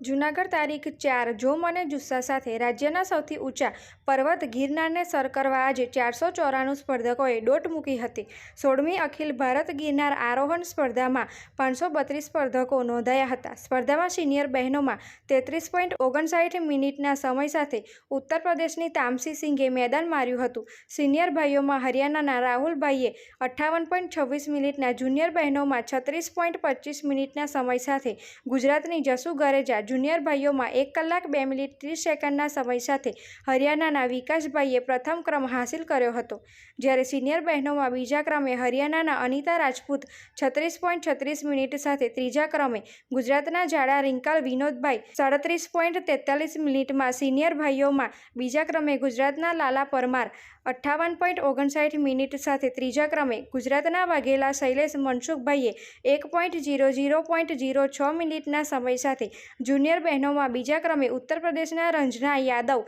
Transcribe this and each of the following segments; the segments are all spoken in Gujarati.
જૂનાગઢ તારીખ ચાર, જોમ અને જુસ્સા સાથે રાજ્યના સૌથી ઊંચા પર્વત ગિરનારને સર કરવા આજે ચારસો ચોરાણું સ્પર્ધકોએ દોટ મૂકી હતી. સોળમી અખિલ ભારત ગિરનાર આરોહણ સ્પર્ધામાં પાંચસો બત્રીસ સ્પર્ધકો નોંધાયા હતા. સ્પર્ધામાં સિનિયર બહેનોમાં તેત્રીસ પોઈન્ટ ઓગણસાઠ મિનિટના સમય સાથે ઉત્તર પ્રદેશની તામસી સિંઘે મેદાન માર્યું હતું. સિનિયર ભાઈઓમાં હરિયાણાના રાહુલભાઈએ અઠ્ઠાવન પોઈન્ટ છવ્વીસ મિનિટના જુનિયર બહેનોમાં છત્રીસ પોઈન્ટ પચીસ મિનિટના સમય સાથે ગુજરાતની જસુ ગરેજા જુનિયર ભાઈઓમાં એક કલાક બે મિનિટ ત્રીસ સેકન્ડના સમય સાથે હરિયાણાના વિકાસભાઈએ પ્રથમ ક્રમ હાંસિલ કર્યો હતો. જ્યારે સિનિયર બહેનોમાં બીજા ક્રમે હરિયાણાના અનિતા રાજપૂત છત્રીસ પોઈન્ટ છત્રીસ મિનિટ સાથે ત્રીજા ક્રમે ગુજરાતના જાડા રિંકલ વિનોદભાઈ સાડત્રીસ પોઈન્ટ તેતાલીસ મિનિટમાં સિનિયર ભાઈઓમાં બીજા ક્રમે ગુજરાતના લાલા પરમાર અઠ્ઠાવન પોઈન્ટ ઓગણસાઠ મિનિટ સાથે ત્રીજા ક્રમે ગુજરાતના વાઘેલા શૈલેષ મનસુખભાઈએ એક point zero zero point zero છ મિનિટના સમય સાથે જુનિયર બહેનોમાં બીજા ક્રમે ઉત્તર પ્રદેશના રંજના યાદવ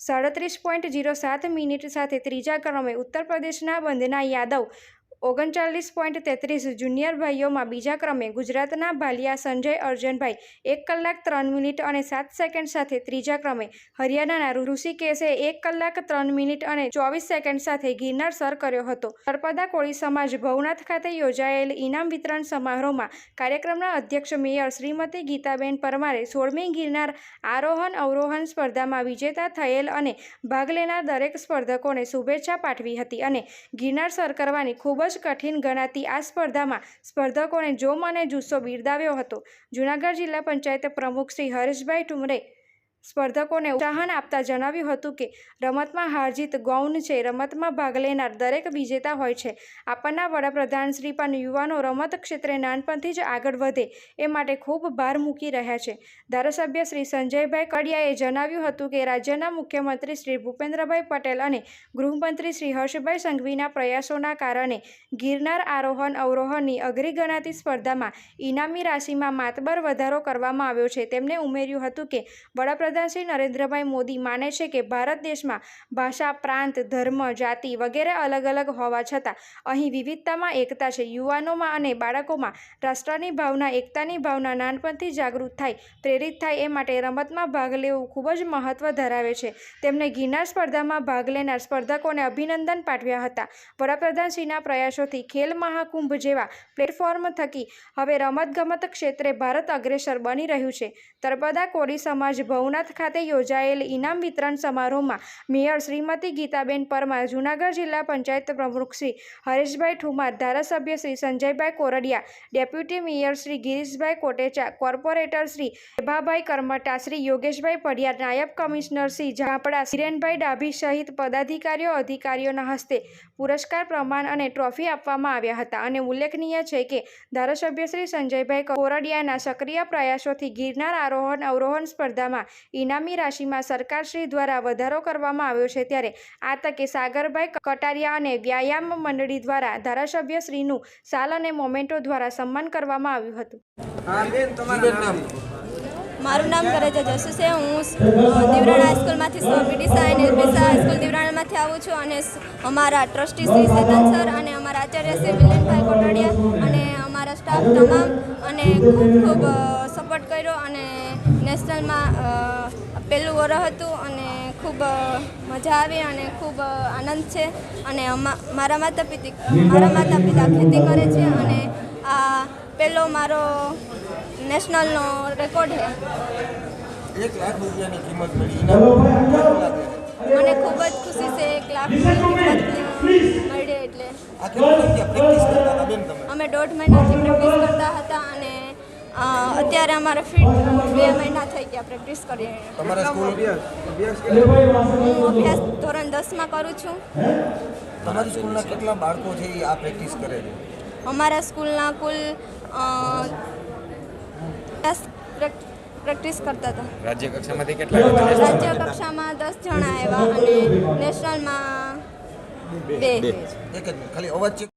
સાડત્રીસ પોઈન્ટ જીરો સાત મિનિટ સાથે ત્રીજા ક્રમે ઉત્તર પ્રદેશના વંદના યાદવ ઓગણચાલીસ પોઈન્ટ તેત્રીસ જુનિયર ભાઈઓમાં બીજા ક્રમે ગુજરાતના ભાલિયા સંજય અર્જનભાઈ એક કલાક ત્રણ મિનિટ અને સાત સેકન્ડ સાથે ત્રીજા ક્રમે, હરિયાણાના ઋષિકેશે એક કલાક ત્રણ મિનિટ અને ચોવીસ સેકન્ડ સાથે ગિરનાર સર કર્યો હતો. નર્મદા કોળી સમાજ ભવનાથ ખાતે યોજાયેલ ઇનામ વિતરણ સમારોહમાં કાર્યક્રમના અધ્યક્ષ મેયર શ્રીમતી ગીતાબેન પરમારે સોળમી ગિરનાર આરોહણ અવરોહણ સ્પર્ધામાં વિજેતા થયેલ અને ભાગ લેનાર દરેક સ્પર્ધકોને શુભેચ્છા પાઠવી હતી અને ગિરનાર સર કરવાની ખૂબ જ કઠિન ગણાતી આ સ્પર્ધામાં સ્પર્ધકોને જોમ અને જુસ્સો બિરદાવ્યો હતો. જૂનાગઢ જિલ્લા પંચાયત પ્રમુખ શ્રી હરેશભાઈ ઠુમરે સ્પર્ધકોને ઉત્સાહન આપતા જણાવ્યું હતું કે રમતમાં હારજીત ગૌણ છે, રમતમાં ભાગ લેનાર દરેક વિજેતા હોય છે. આપણના વડાપ્રધાન શ્રી પણ યુવાનો રમત ક્ષેત્રે નાનપણથી જ આગળ વધે એ માટે ખૂબ ભાર મૂકી રહ્યા છે. ધારાસભ્ય શ્રી સંજયભાઈ કડિયાએ જણાવ્યું હતું કે રાજ્યના મુખ્યમંત્રી શ્રી ભૂપેન્દ્રભાઈ પટેલ અને ગૃહમંત્રી શ્રી હર્ષભાઈ સંઘવીના પ્રયાસોના કારણે ગિરનાર આરોહણ અવરોહણની અઘરી ગણાતી સ્પર્ધામાં ઇનામી રાશિમાં માતબર વધારો કરવામાં આવ્યો છે. તેમણે ઉમેર્યું હતું કે વડાપ્રધાન શ્રી નરેન્દ્રભાઈ મોદી માને છે કે ભારત દેશમાં ભાષા, પ્રાંત, ધર્મ, જાતિ વગેરે અલગ અલગ હોવા છતાં અહીં વિવિધતામાં એકતા છે. યુવાનોમાં અને બાળકોમાં રાષ્ટ્રની ભાવના, એકતાની ભાવના નાનપણથી જાગૃત થાય, પ્રેરિત થાય એ માટે રમતમાં ભાગ લેવું ખૂબ જ મહત્ત્વ ધરાવે છે. તેમણે ગિરનાર સ્પર્ધામાં ભાગ લેનાર સ્પર્ધકોને અભિનંદન પાઠવ્યા હતા. વડાપ્રધાનશ્રીના પ્રયાસોથી ખેલ મહાકુંભ જેવા પ્લેટફોર્મ થકી હવે રમતગમત ક્ષેત્રે ભારત અગ્રેસર બની રહ્યું છે. તરબદા કોળી સમાજ ભવનાથ ખાતે યોજાયેલ ઇનામ વિતરણ સમારોહમાં મેયર શ્રીમતી ગીતાબેન પરમાર, જૂનાગઢ જિલ્લા પંચાયત પ્રમુખ શ્રી હરેશભાઈ ઠુમાર, ધારાસભ્ય Shri Sanjaybhai Koradiya, deputy mayor Shri Girishbhai Kotecha, corporator Shri Ebhabhai Karamta, Shri Yogeshbhai Padiyar નાયબ કમિશનર શ્રી ઝાપડા સિરેનભાઈ ડાભી સહિત પદાધિકારીઓ, અધિકારીઓના હસ્તે પુરસ્કાર પ્રમાણ અને ટ્રોફી આપવામાં આવ્યા હતા. અને ઉલ્લેખનીય છે કે ધારાસભ્ય શ્રી સંજયભાઈ કોરડિયાના સક્રિય પ્રયાસોથી ગિરનાર આરોહણ, અવરોહણ સ્પર્ધામાં ઇનામી રાશિમાં સરકારશ્રી દ્વારા વધારો કરવામાં આવ્યો છે ત્યારે આ તકે સાગરભાઈ કટારિયા અને વ્યાયામ મંડળી દ્વારા ધારાસભ્યશ્રીનું સાલ અને મોમેન્ટો દ્વારા સન્માન કરવામાં આવ્યું હતું. મારું નામ કરેજા જસુ છે. હું દીવરાણા હાઈસ્કૂલમાંથી બીડીસા અને એલપીસા હાઈસ્કૂલ દીવરાણામાંથી આવું છું અને અમારા ટ્રસ્ટી શ્રી સેતન સર અને અમારા આચાર્ય શ્રી મિલનભાઈ કોટડિયા અને અમારા સ્ટાફ તમામ અને ખૂબ ખૂબ સપોર્ટ કર્યો અને નેશનલમાં પહેલું વરસ હતું અને ખૂબ મજા આવી અને ખૂબ આનંદ છે. અને મારા માતા પિતા મારા માતા પિતા ખેતી કરે છે અને આ પહેલો મારો નેશનલનો રેકોર્ડ છે. એક લાખ રૂપિયાની કિંમત મળી ઇનામ કેવું લાગે મને ખૂબ જ ખુશી છે એક લાખની મળી એટલે અમે દોઢ મહિનાથી પ્રેક્ટિસ કરતા હતા અને અત્યારે અમારે ફિટ બે મહિના થઈ ગયા પ્રેક્ટિસ કરી. હું અભ્યાસ ધોરણ દસમાં કરું છું. તમારી સ્કૂલના કેટલા બાળકો છે આ પ્રેક્ટિસ કરે છે? અમારા સ્કૂલના કુલ અ, પ્રેક્ટિસ કરતા હતા. રાજ્ય કક્ષામાંથી કેટલા રાજ્ય કક્ષામાં દસ જણા આવ્યા અને નેશનલમાં બે. એક જ ખાલી અવાજ ચેક